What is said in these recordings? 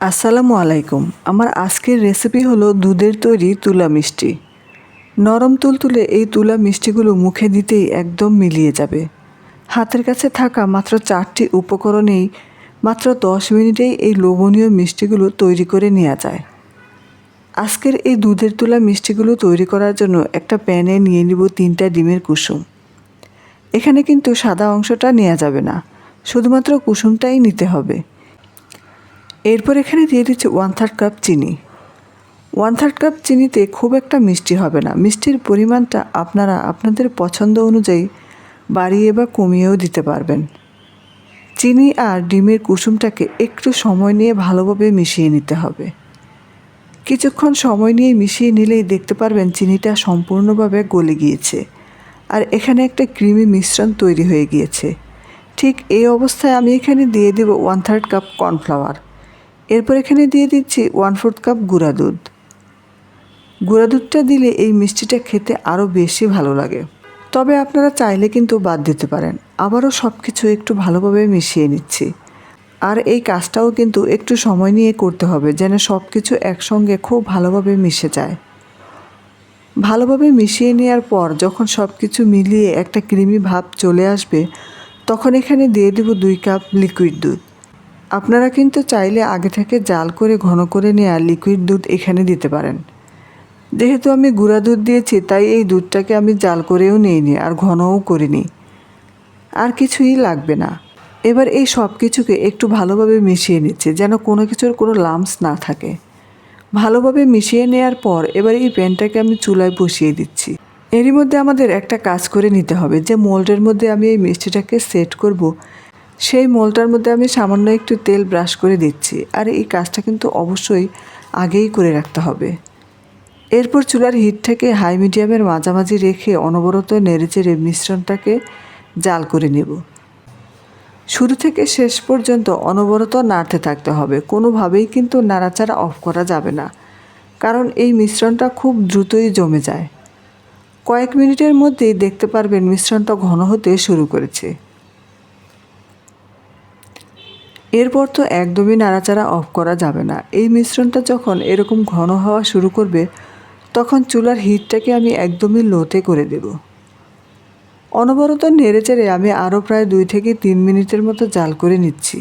আসসালামু আলাইকুম। আমার আজকের রেসিপি হলো দুধের তৈরি তুলা মিষ্টি। নরম তুলতুলে এই তুলা মিষ্টিগুলো মুখে দিতেই একদম মিলিয়ে যাবে। হাতের কাছে থাকা মাত্র চারটি উপকরণেই মাত্র দশ মিনিটেই এই লোভনীয় মিষ্টিগুলো তৈরি করে নেওয়া যায়। আজকের এই দুধের তুলা মিষ্টিগুলো তৈরি করার জন্য একটা প্যানে নিয়ে নিব তিনটা ডিমের কুসুম। এখানে কিন্তু সাদা অংশটা নেওয়া যাবে না। শুধুমাত্র কুসুমটাই নিতে হবে। এরপর এখানে দিয়ে দিচ্ছি ওয়ান থার্ড কাপ চিনি। ওয়ান থার্ড কাপ চিনিতে খুব একটা মিষ্টি হবে না। মিষ্টির পরিমাণটা আপনারা আপনাদের পছন্দ অনুযায়ী বাড়িয়ে বা কমিয়েও দিতে পারবেন। চিনি আর ডিমের কুসুমটাকে একটু সময় নিয়ে ভালোভাবে মিশিয়ে নিতে হবে। কিছুক্ষণ সময় নিয়ে মিশিয়ে নিলেই দেখতে পারবেন চিনিটা সম্পূর্ণভাবে গলে গিয়েছে। আর এখানে একটা ক্রিমি মিশ্রণ তৈরি হয়ে গিয়েছে। ঠিক এই অবস্থায় আমি এখানে দিয়ে দেব ওয়ান থার্ড কাপ কর্নফ্লাওয়ার এরপর এখানে দিয়ে দিচ্ছি ওয়ান ফোর্থ কাপ গুঁড়া দুধ। গুঁড়া দুধটা দিলে এই মিষ্টিটা খেতে আরও বেশি ভালো লাগে। তবে আপনারা চাইলে কিন্তু বাদ দিতে পারেন। আবারও সব কিছু একটু ভালোভাবে মিশিয়ে নিচ্ছি। আর এই কাজটাও কিন্তু একটু সময় নিয়ে করতে হবে যেন সব কিছু একসঙ্গে খুব ভালোভাবে মিশে যায়। ভালোভাবে মিশিয়ে নেওয়ার পর যখন সব কিছু মিলিয়ে একটা ক্রিমি ভাব চলে আসবে, তখন এখানে দিয়ে দেব দুই কাপ লিকুইড দুধ। আপনারা কিন্তু চাইলে আগে থেকে জাল করে ঘন করে নেওয়া লিকুইড দুধ এখানে দিতে পারেন। যেহেতু আমি গুঁড়া দুধ দিয়েছি, তাই এই দুধটাকে আমি জাল করেও নিইনি আর ঘনও করিনি। আর কিছুই লাগবে না। এবার এই সব কিছুকে একটু ভালোভাবে মিশিয়ে নিচ্ছে, যেন কোনো কিছুর কোনো লামস না থাকে। ভালোভাবে মিশিয়ে নেওয়ার পর এবার এই প্যানটাকে আমি চুলায় বসিয়ে দিচ্ছি। এরই মধ্যে আমাদের একটা কাজ করে নিতে হবে, যে মোল্ডের মধ্যে আমি এই মিষ্টিটাকে সেট করব সেই মোলটার মধ্যে আমি সামান্য একটু তেল ব্রাশ করে দিচ্ছি। আর এই কাজটা কিন্তু অবশ্যই আগেই করে রাখতে হবে। এরপর চুলার হিটটাকে হাই মিডিয়ামের মাঝামাঝি রেখে অনবরত নেড়েচেড়ে মিশ্রণটাকে জাল করে নেব। শুরু থেকে শেষ পর্যন্ত অনবরত নাড়তে থাকতে হবে। কোনোভাবেই কিন্তু নাড়াচাড়া অফ করা যাবে না। কারণ এই মিশ্রণটা খুব দ্রুতই জমে যায়। কয়েক মিনিটের মধ্যেই দেখতে পারবেন মিশ্রণটা ঘন হতে শুরু করেছে। এরপর তো একদমই নাড়াচাড়া অফ করা যাবে না। এই মিশ্রণটা যখন এরকম ঘন হওয়া শুরু করবে, তখন চুলার হিটটাকে আমি একদমই লোতে করে দেব। অনবরত নেড়েচেড়ে আমি আরও প্রায় দুই থেকে তিন মিনিটের মতো জাল করে নিচ্ছি।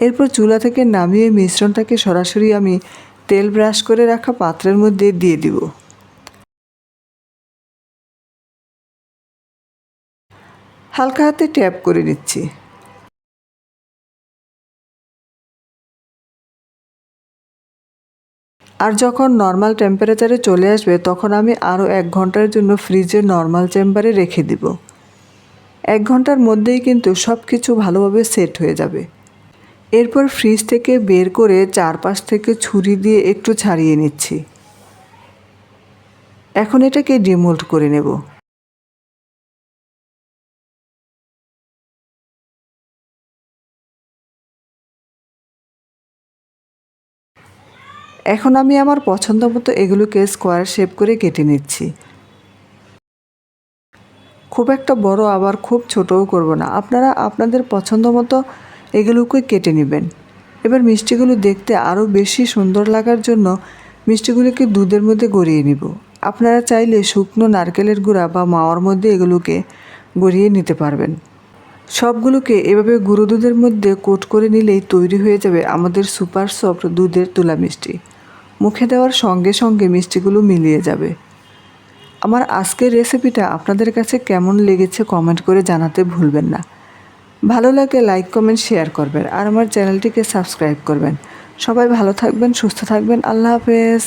এরপর চুলা থেকে নামিয়ে মিশ্রণটাকে সরাসরি আমি তেল ব্রাশ করে রাখা পাত্রের মধ্যে দিয়ে দিব। হালকা হাতে ট্যাপ করে নিচ্ছি। আর যখন নর্মাল টেম্পারেচারে চলে আসবে, তখন আমি আরও এক ঘণ্টার জন্য ফ্রিজে নর্মাল চেম্বারে রেখে দিব। এক ঘণ্টার মধ্যেই কিন্তু সব কিছু ভালোভাবে সেট হয়ে যাবে। এরপর ফ্রিজ থেকে বের করে চারপাশ থেকে ছুরি দিয়ে একটু ছাড়িয়ে নিচ্ছি। এখন এটাকে ডিমোল্ড করে নেব। এখন আমি আমার পছন্দ মতো এগুলোকে স্কোয়ার শেপ করে কেটে নিচ্ছি। খুব একটা বড় আবার খুব ছোটও করব না। আপনারা আপনাদের পছন্দ মতো এগুলোকে কেটে নেবেন। এবার মিষ্টিগুলো দেখতে আরও বেশি সুন্দর লাগার জন্য মিষ্টিগুলোকে দুধের মধ্যে গড়িয়ে নিব। আপনারা চাইলে শুকনো নারকেলের গুঁড়া বা মাওয়ার মধ্যে এগুলোকে গড়িয়ে নিতে পারবেন। সবগুলোকে এভাবে গুঁড়ো দুধের মধ্যে কোট করে নিলেই তৈরি হয়ে যাবে আমাদের সুপার সফট দুধের তুলা মিষ্টি। মুখে দেওয়ার সঙ্গে সঙ্গে মিষ্টিগুলো মিলিয়ে যাবে। আমার আজকের রেসিপিটা আপনাদের কাছে কেমন লেগেছে কমেন্ট করে জানাতে ভুলবেন না। ভালো লাগে লাইক, কমেন্ট, শেয়ার করবেন আর আমার চ্যানেলটিকে সাবস্ক্রাইব করবেন। সবাই ভালো থাকবেন, সুস্থ থাকবেন। আল্লাহ হাফেজ।